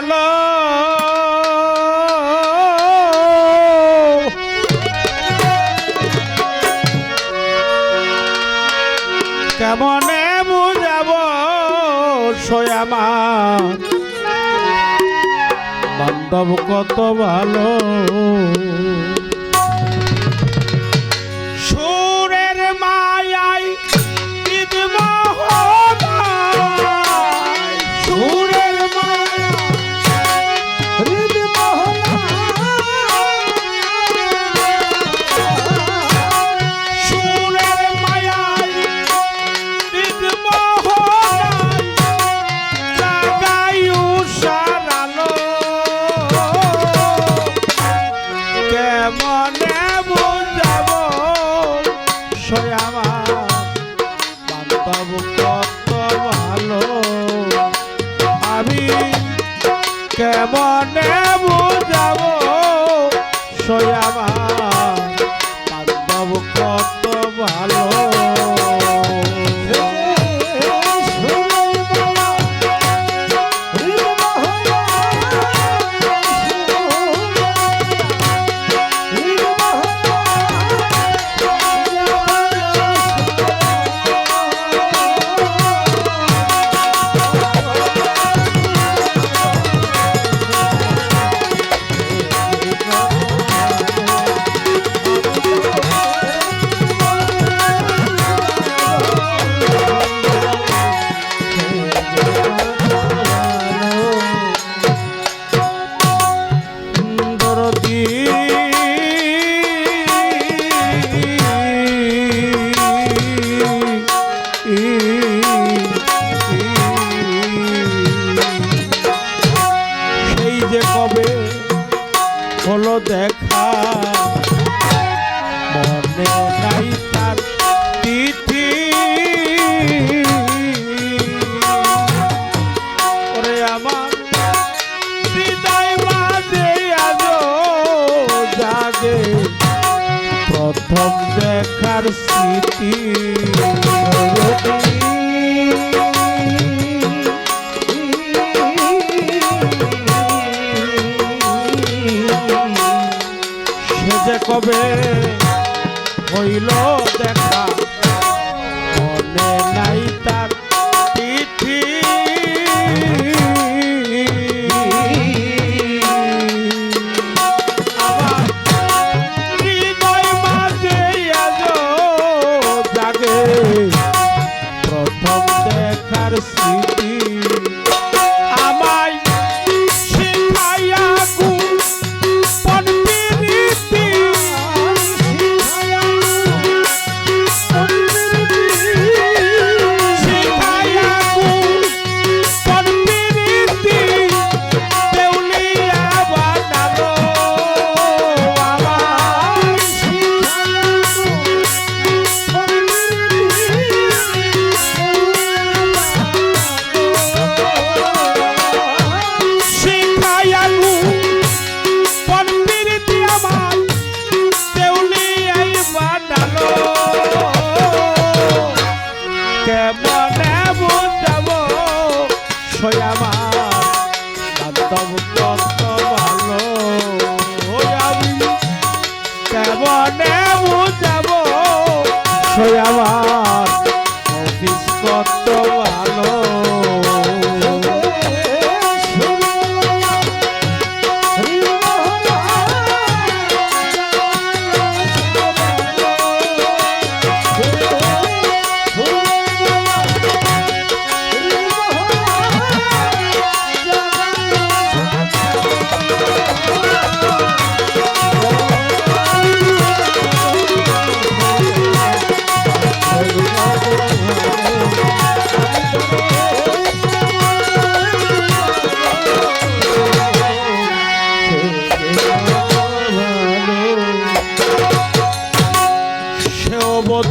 আলো কেমনে বুঝাব আমার বান্ধব কত ভালো। মনে বুঝাবো সোয়াবা স্মৃতি সে যে কবে হইল দেখা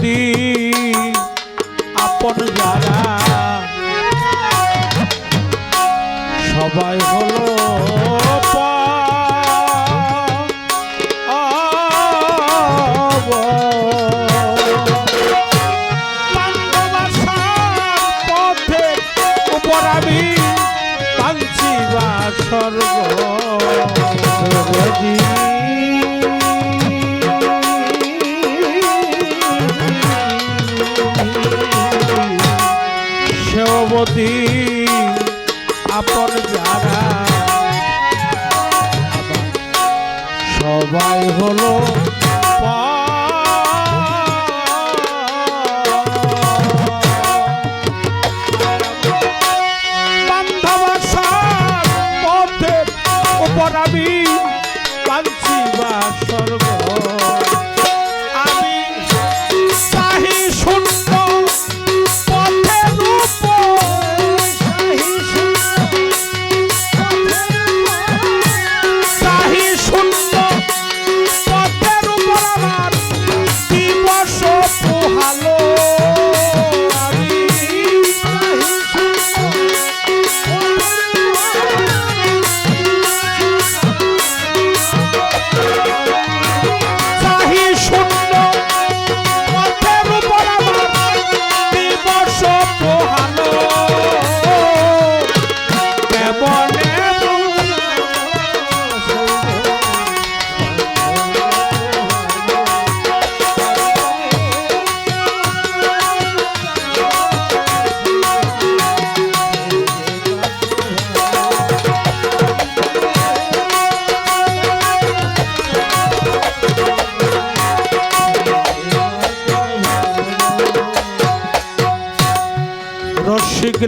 ti. por.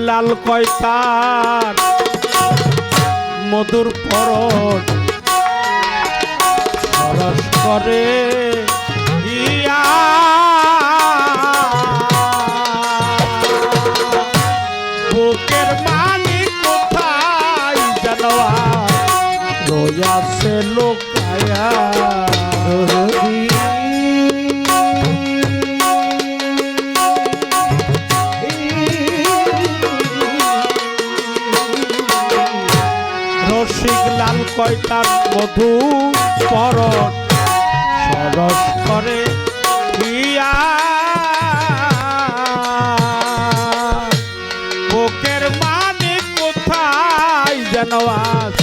লাল কয়তার মধুর পরশ সরস করে ইয়া বুকের মানি কোথায় জানোয়ার সেলো শয়তান মধু স্মরণ সরস করে ইয়া বুকের মানে কোথায় যেন আস